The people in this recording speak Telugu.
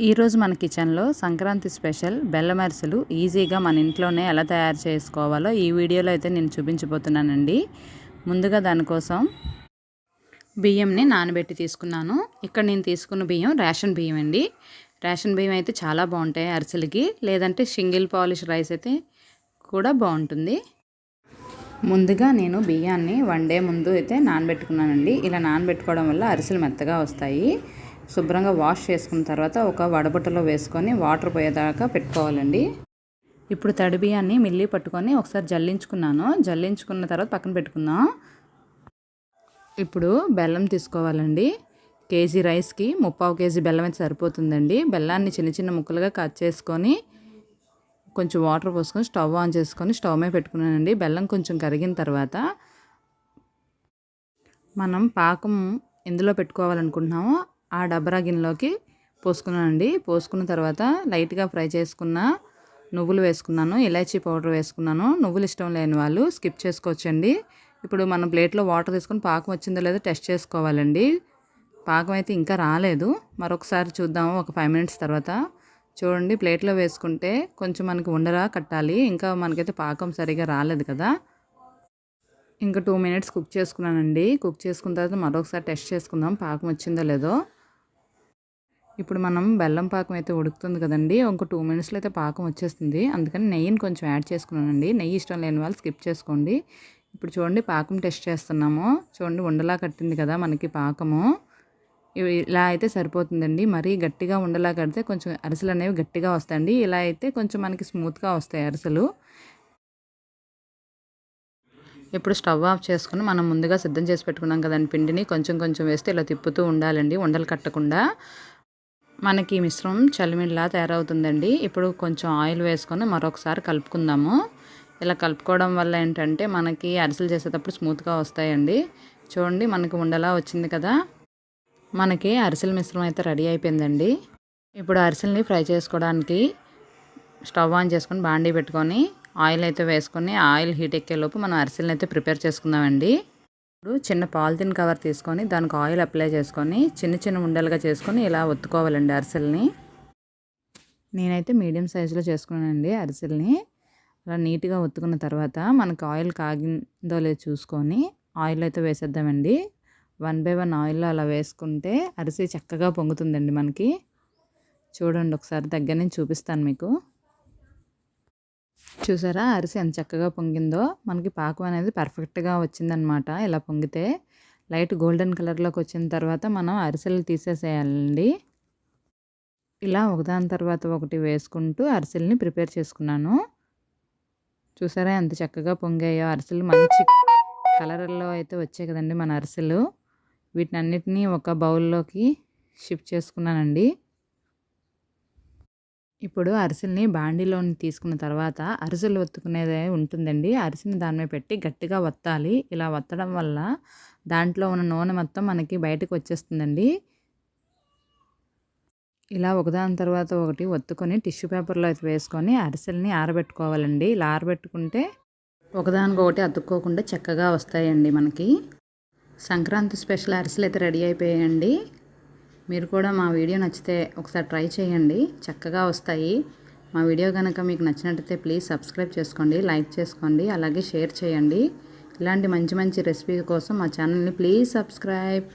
ఈరోజు మన కిచెన్లో సంక్రాంతి స్పెషల్ బెల్లం అరిసెలు ఈజీగా మన ఇంట్లోనే ఎలా తయారు చేసుకోవాలో ఈ వీడియోలో అయితే నేను చూపించబోతున్నానండి. ముందుగా దానికోసం బియ్యంని నానబెట్టి తీసుకున్నాను. ఇక్కడ నేను తీసుకున్న బియ్యం రేషన్ బియ్యం అండి. రేషన్ బియ్యం అయితే చాలా బాగుంటాయి అరిసెలకి. లేదంటే సింగిల్ పాలిష్ రైస్ అయితే కూడా బాగుంటుంది. ముందుగా నేను బియ్యాన్ని వన్ డే ముందు అయితే నానబెట్టుకున్నానండి. ఇలా నానబెట్టుకోవడం వల్ల అరిసెలు మెత్తగా వస్తాయి. శుభ్రంగా వాష్ చేసుకున్న తర్వాత ఒక వడబుట్టలో వేసుకొని వాటర్ పోయేదాకా పెట్టుకోవాలండి. ఇప్పుడు తడి బియ్యాన్ని మిల్లి పట్టుకొని ఒకసారి జల్లించుకున్నాను. జల్లించుకున్న తర్వాత పక్కన పెట్టుకుందాం. ఇప్పుడు బెల్లం తీసుకోవాలండి. కేజీ రైస్కి ముప్పావు కేజీ బెల్లం అయితే సరిపోతుందండి. బెల్లాన్ని చిన్న చిన్న ముక్కలుగా కట్ చేసుకొని కొంచెం వాటర్ పోసుకొని స్టవ్ ఆన్ చేసుకొని స్టవ్ మీద పెట్టుకున్నానండి. బెల్లం కొంచెం కరిగిన తర్వాత మనం పాకం ఎందులో పెట్టుకోవాలనుకుంటున్నామో. ఆ డబరా గిన్నెలోకి పోసుకున్నానండి. పోసుకున్న తర్వాత లైట్గా ఫ్రై చేసుకున్న నువ్వులు వేసుకున్నాను. ఇలాచీ పౌడర్ వేసుకున్నాను. నువ్వులు ఇష్టం లేని వాళ్ళు స్కిప్ చేసుకోవచ్చండి. ఇప్పుడు మనం ప్లేట్లో వాటర్ తీసుకొని పాకం వచ్చిందో లేదో టెస్ట్ చేసుకోవాలండి. పాకం అయితే ఇంకా రాలేదు. మరొకసారి చూద్దాము ఒక ఫైవ్ మినిట్స్ తర్వాత. చూడండి ప్లేట్లో వేసుకుంటే కొంచెం మనకి ఉండరా కట్టాలి. ఇంకా మనకైతే పాకం సరిగా రాలేదు కదా. ఇంకా టూ మినిట్స్ కుక్ చేసుకున్నానండి. కుక్ చేసుకున్న తర్వాత మరొకసారి టెస్ట్ చేసుకుందాం పాకం వచ్చిందో లేదో. ఇప్పుడు మనం బెల్లం పాకం అయితే ఉడుకుతుంది కదండి. ఇంకో టూ మినిట్స్లో అయితే పాకం వచ్చేస్తుంది. అందుకని నెయ్యిని కొంచెం యాడ్ చేసుకున్నానండి. నెయ్యి ఇష్టం లేని వాళ్ళు స్కిప్ చేసుకోండి. ఇప్పుడు చూడండి పాకం టెస్ట్ చేస్తున్నాము. చూడండి ఉండలా కట్టింది కదా మనకి పాకము. ఇలా అయితే సరిపోతుందండి. మరీ గట్టిగా ఉండలా కడితే కొంచెం అరిసెలు అనేవి గట్టిగా వస్తాయండి. ఇలా అయితే కొంచెం మనకి స్మూత్గా వస్తాయి అరిసెలు. ఇప్పుడు స్టవ్ ఆఫ్ చేసుకుని మనం ముందుగా సిద్ధం చేసి పెట్టుకున్నాం కదండి పిండిని. కొంచెం కొంచెం వేస్తే ఇలా తిప్పుతూ ఉండాలండి. ఉండలు కట్టకుండా. మనకి మిశ్రమం చలిమిడిలా తయారవుతుందండి. ఇప్పుడు కొంచెం ఆయిల్ వేసుకొని మరొకసారి కలుపుకుందాము. ఇలా కలుపుకోవడం వల్ల ఏంటంటే మనకి అరిసెలు చేసేటప్పుడు స్మూత్గా వస్తాయండి. చూడండి మనకి ఉండలా వచ్చింది కదా. మనకి అరిసెల మిశ్రమం అయితే రెడీ అయిపోయిందండి. ఇప్పుడు అరిసెల్ని ఫ్రై చేసుకోవడానికి స్టవ్ ఆన్ చేసుకొని బాండీ పెట్టుకొని ఆయిల్ అయితే వేసుకొని ఆయిల్ హీట్ ఎక్కేలోపు మనం అరిసెలను అయితే ప్రిపేర్ చేసుకుందామండి. ఇప్పుడు చిన్న పాలిథిన్ కవర్ తీసుకొని దానికి ఆయిల్ అప్లై చేసుకొని చిన్న చిన్న ఉండలుగా చేసుకొని ఇలా ఒత్తుకోవాలండి అరిసెల్ని. నేనైతే మీడియం సైజులో చేసుకున్నానండి అరిసెల్ని. అలా నీట్గా ఒత్తుకున్న తర్వాత మనకు ఆయిల్ కాగిందో లేదో చూసుకొని ఆయిల్ అయితే వేసేద్దామండి. వన్ బై వన్ ఆయిల్లో అలా వేసుకుంటే అరిసె చక్కగా పొంగుతుందండి మనకి. చూడండి ఒకసారి దగ్గర నుంచి చూపిస్తాను మీకు. చూసారా? అరిసి ఎంత చక్కగా పొంగిందో. మనకి పాకం అనేది పర్ఫెక్ట్గా వచ్చిందనమాట. ఇలా పొంగితే లైట్ గోల్డెన్ కలర్లోకి వచ్చిన తర్వాత మనం అరిసెలు తీసేసేయాలండి. ఇలా ఒకదాని తర్వాత ఒకటి వేసుకుంటూ అరిసెల్ని ప్రిపేర్ చేసుకున్నాను. చూసారా? ఎంత చక్కగా పొంగాయో. అరిసెలు మంచి కలర్లో అయితే వచ్చాయి కదండి మన అరిసెలు. వీటిని అన్నిటినీ ఒక బౌల్లోకి షిఫ్ట్ చేసుకున్నానండి. ఇప్పుడు అరిసెల్ని బాండీలోని తీసుకున్న తర్వాత అరిసెలు ఒత్తుకునేది ఉంటుందండి. అరిసెని దాని మీద పెట్టి గట్టిగా వత్తాలి ఇలా వత్తడం వల్ల దాంట్లో ఉన్న నూనె మొత్తం మనకి బయటకు వచ్చేస్తుందండి. ఇలా ఒకదాని తర్వాత ఒకటి ఒత్తుకొని టిష్యూ పేపర్లో అయితే వేసుకొని అరిసెల్ని ఆరబెట్టుకోవాలండి. ఇలా ఆరబెట్టుకుంటే ఒకదానికొకటి అతుక్కోకుండా చక్కగా వస్తాయండి మనకి. సంక్రాంతి స్పెషల్ అరిసెలు అయితే రెడీ అయిపోయాయండి. మీరు కూడా మా వీడియో నచ్చితే ఒకసారి ట్రై చేయండి. చక్కగా వస్తాయి. మా వీడియో కనుక మీకు నచ్చినట్టయితే ప్లీజ్ సబ్స్క్రైబ్ చేసుకోండి లైక్ చేసుకోండి అలాగే షేర్ చేయండి. ఇలాంటి మంచి మంచి రెసిపీ కోసం మా ఛానల్ని ప్లీజ్ సబ్స్క్రైబ్.